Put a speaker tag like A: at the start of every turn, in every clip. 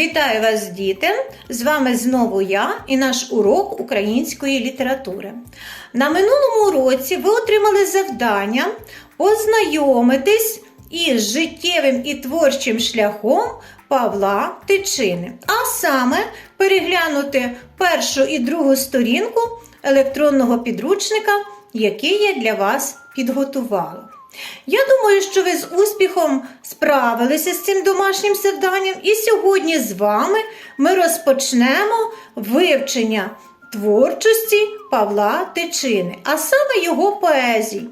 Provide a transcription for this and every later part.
A: Вітаю вас, діти! З вами знову я і наш урок української літератури. На минулому уроці ви отримали завдання ознайомитись із життєвим і творчим шляхом Павла Тичини, а саме переглянути першу і другу сторінку електронного підручника, який я для вас підготувала. Я думаю, що ви з успіхом справилися з цим домашнім завданням, і сьогодні з вами ми розпочнемо вивчення творчості Павла Тичини, а саме його поезій.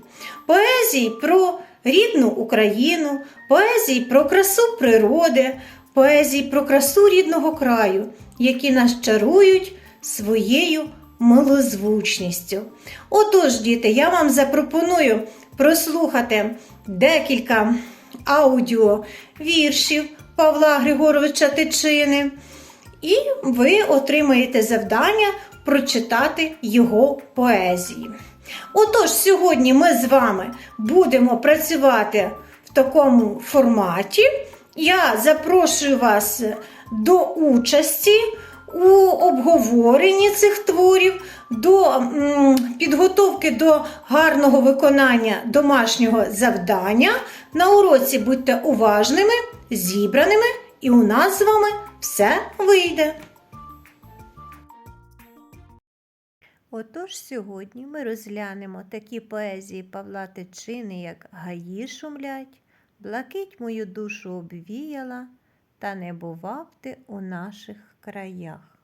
A: Поезій про рідну Україну, поезій про красу природи, поезій про красу рідного краю, які нас чарують своєю милозвучністю. Отож, діти, я вам запропоную прослухати декілька аудіовіршів Павла Григоровича Тичини, і ви отримаєте завдання прочитати його поезії. Отож, сьогодні ми з вами будемо працювати в такому форматі. Я запрошую вас до участі обговоренні цих творів, до підготовки до гарного виконання домашнього завдання. На уроці будьте уважними, зібраними, і у нас з вами все вийде. Отож, сьогодні ми розглянемо такі поезії Павла Тичини, як Гаї шумлять, Блакить мою душу обвіяла, та не бував ти у наших краях.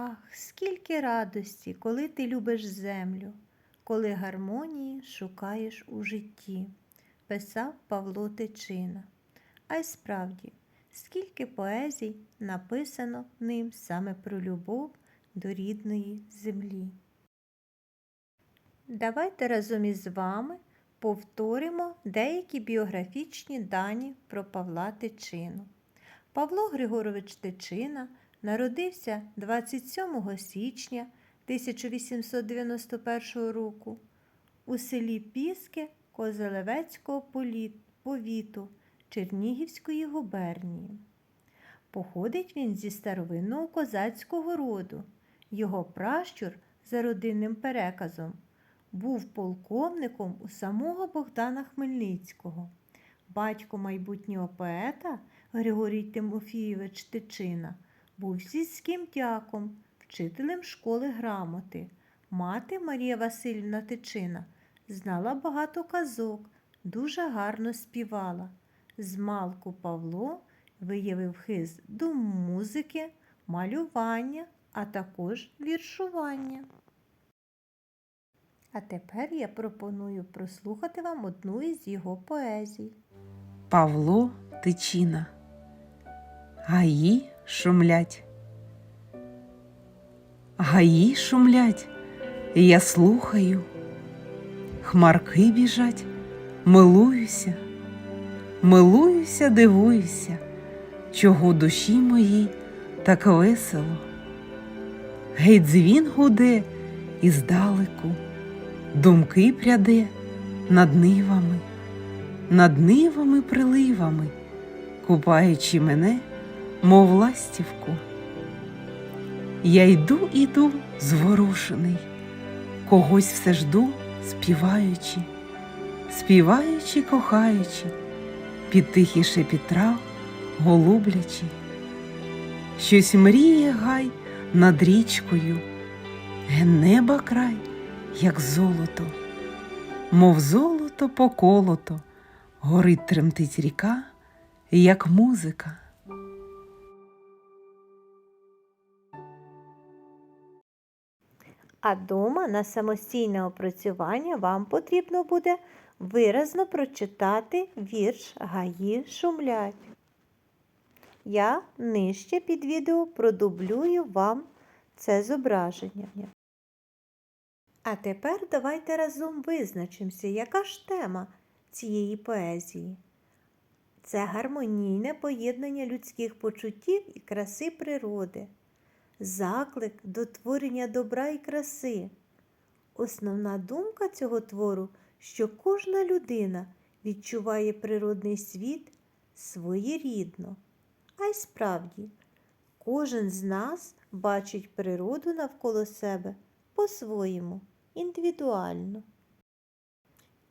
A: Ах, скільки радості, коли ти любиш землю, коли гармонії шукаєш у житті, писав Павло Тичина. А й справді, скільки поезій написано ним саме про любов до рідної землі. Давайте разом із вами повторимо деякі біографічні дані про Павла Тичину. Павло Григорович Тичина народився 27 січня 1891 року у селі Піски Козелевецького повіту Чернігівської губернії. Походить він зі старовинного козацького роду. Його пращур за родинним переказом був полковником у самого Богдана Хмельницького. Батько майбутнього поета Григорій Тимофійович Тичина був сільським дяком, вчителем школи грамоти. Мати Марія Васильівна Тичина знала багато казок, дуже гарно співала. Змалку Павло виявив хист до музики, малювання, а також віршування. А тепер я пропоную прослухати вам одну із його поезій.
B: Павло Тичина. Гаї шумлять. Гаї шумлять, я слухаю. Хмарки біжать, милуюся, милуюся, дивуюся, чого душі моїй так весело. Гей, дзвін гуде і здалеку, думки пряде над нивами над нивами приливами, купаючи мене, мов ластівку. Я йду, іду зворушений, когось все жду, співаючи, співаючи, кохаючи, під тихі шепіт трав, голублячи. Щось мріє гай над річкою, неба край, як золото, мов золото поколото. Горить тремтить ріка, як музика.
A: А дома на самостійне опрацювання вам потрібно буде виразно прочитати вірш Гаї шумлять. Я нижче під відео продублюю вам це зображення. А тепер давайте разом визначимося, яка ж тема цієї поезії. Це гармонійне поєднання людських почуттів і краси природи, заклик до творення добра і краси. Основна думка цього твору, що кожна людина відчуває природний світ своєрідно. А й справді, кожен з нас бачить природу навколо себе по-своєму, індивідуально.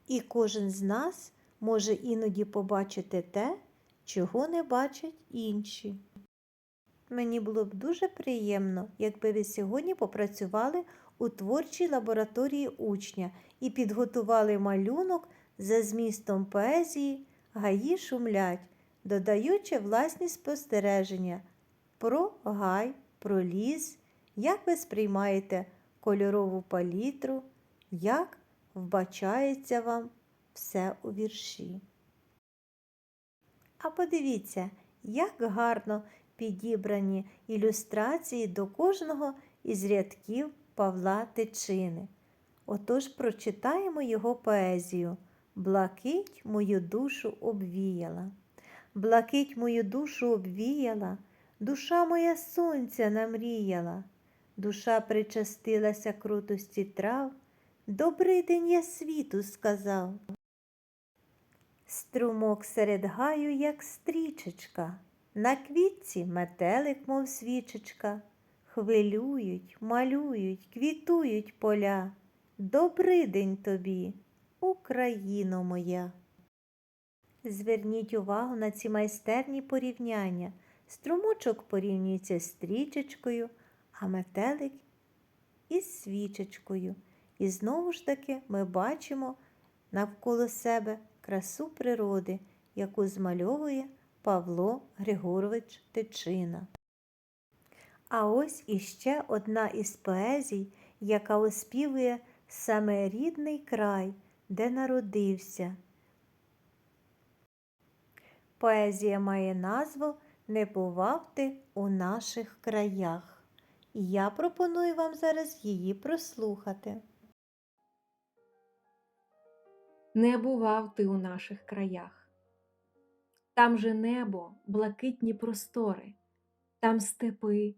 A: І кожен з нас може іноді побачити те, чого не бачать інші. Мені було б дуже приємно, якби ви сьогодні попрацювали у творчій лабораторії учня і підготували малюнок за змістом поезії Гаї шумлять, додаючи власні спостереження про гай, про ліс, як ви сприймаєте кольорову палітру, як вбачається вам все у вірші. А подивіться, як гарно підібрані ілюстрації до кожного із рядків Павла Тичини. Отож прочитаємо його поезію Блакить мою душу обвіяла. Блакить мою душу обвіяла, душа моя сонця намріяла, душа причастилася крутості трав, добрий день я світу сказав. Струмок серед гаю, як стрічечка, на квітці метелик, мов свічечка, хвилюють, малюють, квітують поля. Добрий день тобі, Україно моя. Зверніть увагу на ці майстерні порівняння. Струмочок порівнюється з стрічечкою, а метелик із свічечкою. І знову ж таки ми бачимо навколо себе красу природи, яку змальовує Павло Григорович Тичина. А ось іще одна із поезій, яка оспівує саме рідний край, де народився. Поезія має назву Не бував ти у наших краях. І я пропоную вам зараз її прослухати.
C: Не бував ти у наших краях. Там же небо, блакитні простори, там степи,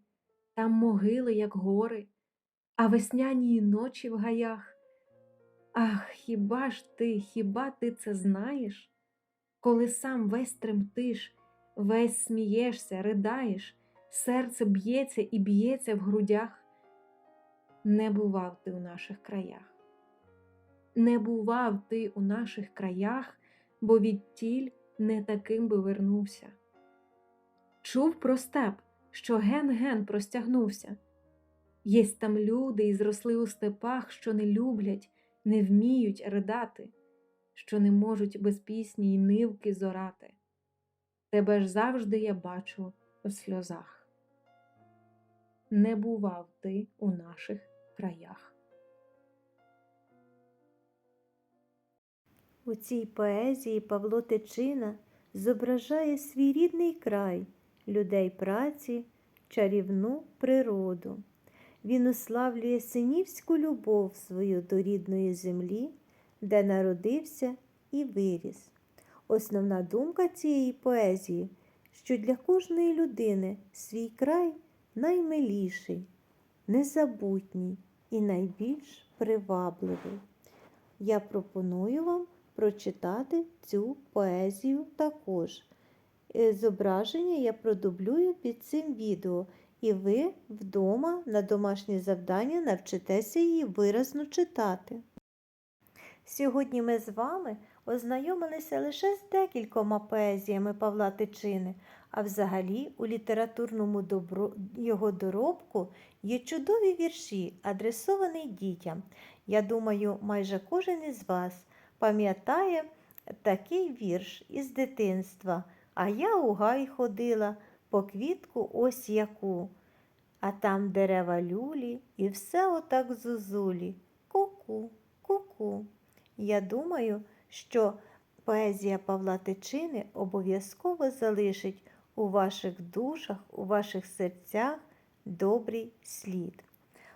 C: там могили, як гори, а весняні ночі в гаях. Ах, хіба ж ти, хіба ти це знаєш? Коли сам весь тремтиш, весь смієшся, ридаєш, серце б'ється і б'ється в грудях. Не бував ти у наших краях. Не бував ти у наших краях, бо відтіль не таким би вернувся. Чув про степ, що ген-ген простягнувся. Єсть там люди і зросли у степах, що не люблять, не вміють ридати, що не можуть без пісні й нивки зорати. Тебе ж завжди я бачу в сльозах. Не бував ти у наших краях.
A: У цій поезії Павло Тичина зображає свій рідний край, людей праці, чарівну природу. Він уславлює синівську любов свою до рідної землі, де народився і виріс. Основна думка цієї поезії, що для кожної людини свій край наймиліший, незабутній і найбільш привабливий. Я пропоную вам прочитати цю поезію також. Е, Зображення я продублюю під цим відео, і ви вдома на домашнє завдання навчитеся її виразно читати. Сьогодні ми з вами ознайомилися лише з декількома поезіями Павла Тичини, а взагалі у літературному добро... його доробку є чудові вірші, адресовані дітям. Я думаю, майже кожен із вас пам'ятає такий вірш із дитинства. А я у гай ходила по квітку ось яку, а там дерева люлі і все отак зозулі. Ку-ку, ку-ку. Я думаю, що поезія Павла Тичини обов'язково залишить у ваших душах, у ваших серцях добрий слід.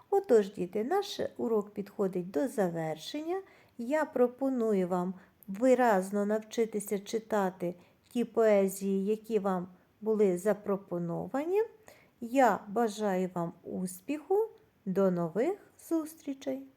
A: Отож, діти, наш урок підходить до завершення. Я пропоную вам виразно навчитися читати ті поезії, які вам були запропоновані. Я бажаю вам успіху. До нових зустрічей!